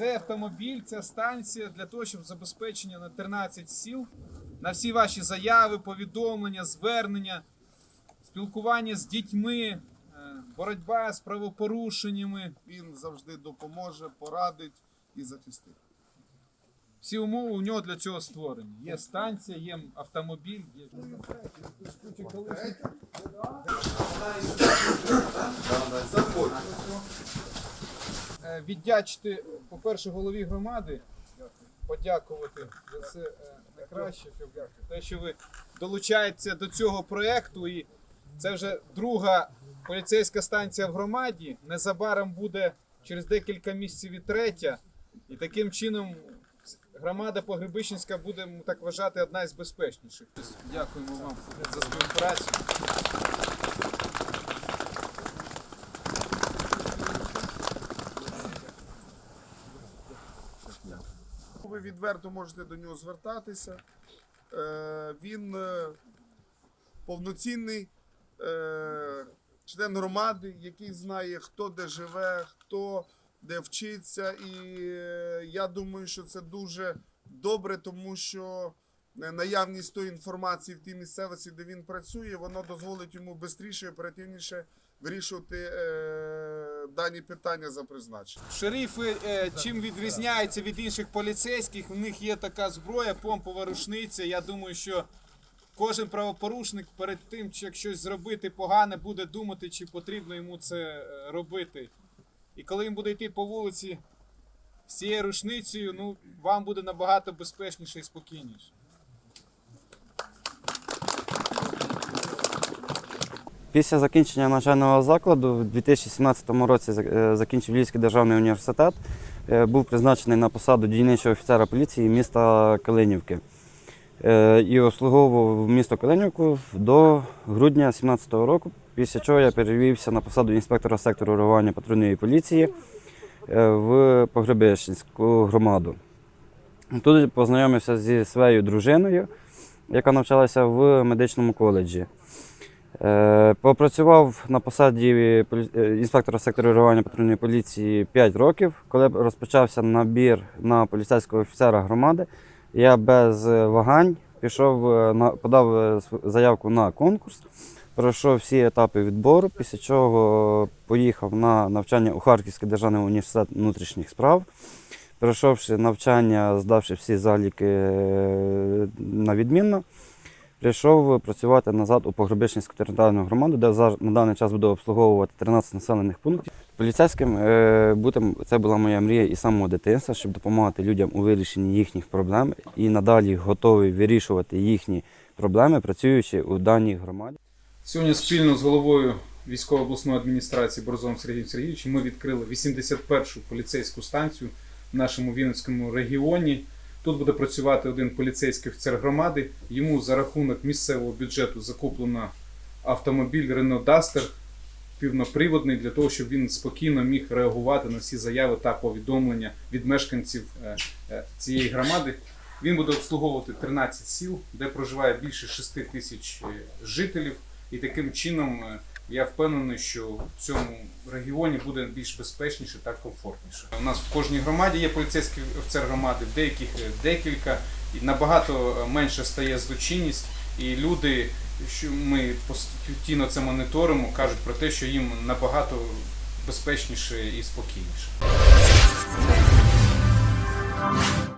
Цей автомобіль, ця станція для того, щоб забезпечення на 13 сіл, на всі ваші заяви, повідомлення, звернення, спілкування з дітьми, е, боротьба з правопорушеннями. Він завжди допоможе, порадить і захистить. Всі умови у нього для цього створені. Є станція, є автомобіль, є. Е, Віддячити, по-перше, голові громади, подякувати за це е, найкраще, те, що ви долучаєтеся до цього проєкту. І це вже друга поліцейська станція в громаді. Незабаром буде через декілька місяців і третя. І таким чином громада Погребищенська буде так вважати одна із безпечніших. Дякуємо вам за співпрацю. Ви відверто можете до нього звертатися. Е, Він е, повноцінний е, член громади, який знає, хто де живе, хто де вчиться. І я думаю, що це дуже добре, тому що наявність тої інформації в тій місцевості, де він працює, воно дозволить йому швидше і оперативніше вирішувати дані питання за призначенням. Шерифи е, чим відрізняються від інших поліцейських, у них є така зброя, помпова рушниця. Я думаю, що кожен правопорушник перед тим, як щось зробити погане, буде думати, чи потрібно йому це е, робити. І коли він буде йти по вулиці з цією рушницею, ну вам буде набагато безпечніше і спокійніше. Після закінчення навчального закладу в 2017 році е, закінчив Львівський державний університет. Е, Був призначений на посаду дільничого офіцера поліції міста Калинівки. Е, І обслуговував місто Калинівку до грудня 2017 року, після чого я перевівся на посаду інспектора сектору реагування патрульної поліції в Погребищенську громаду. Тут познайомився зі своєю дружиною, яка навчалася в медичному коледжі. Е, Попрацював на посаді е, інспектора сектору реагування патрульної поліції 5 років. Коли розпочався набір на поліцейського офіцера громади, я без вагань пішов е, подав заявку на конкурс, пройшов всі етапи відбору, після чого поїхав на навчання у Харківський державний університет внутрішніх справ. Пройшовши навчання, здавши всі заліки на відмінно, прийшов працювати назад у Погребищенську територіальну громаду, де на даний час буду обслуговувати 13 населених пунктів. Поліцейським е, бути це була моя мрія і самого дитинства, щоб допомагати людям у вирішенні їхніх проблем і надалі готовий вирішувати їхні проблеми, працюючи у даній громаді. Сьогодні спільно з головою військово обласної адміністрації Борзовим Сергієм Сергійовичем ми відкрили 81-шу поліцейську станцію в нашому Вінницькому регіоні. Тут буде працювати один поліцейський офіцер громади. Йому за рахунок місцевого бюджету закуплено автомобіль Renault Duster півноприводний для того, щоб він спокійно міг реагувати на всі заяви та повідомлення від мешканців е, е, цієї громади. Він буде обслуговувати 13 сіл, де проживає більше 6 тисяч е, жителів. І таким чином я впевнений, що в цьому регіоні буде більш безпечніше та комфортніше. У нас в кожній громаді є поліцейський офіцер громади, в деяких е, декілька, і набагато е, менше стає злочинність. І люди, що ми постійно це моніторимо, кажуть про те, що їм набагато безпечніше і спокійніше.